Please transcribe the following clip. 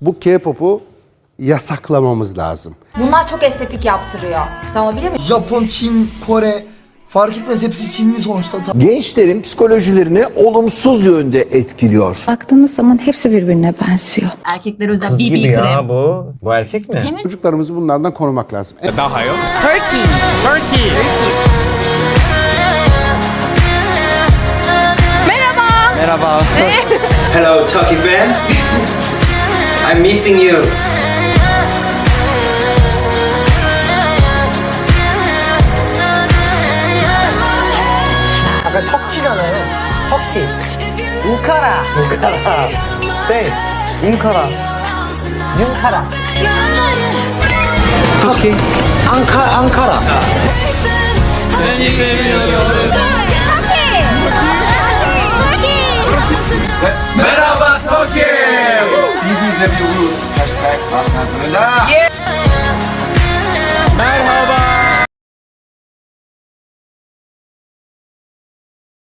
Bu K-pop'u yasaklamamız lazım. Bunlar çok estetik yaptırıyor. Sen olabilir mi? Japon, Çin, Kore fark etmez hepsi Çinli sonuçta. gençlerin psikolojilerini olumsuz yönde etkiliyor. Baktığınız zaman hepsi birbirine benziyor. Erkekler özel Kız BB gibi krem. ya bu. Bu erkek mi? Temiz Çocuklarımızı bunlardan korumak lazım. E, Hello, Turkey fan. I'm missing you. 약간 터키잖아요. 터키. 웅카라. 웅카라. 네. 웅카라. 융카라. 터키. 앙카, 앙카라. Merhaba bize. Hashtag Hakan Yeah.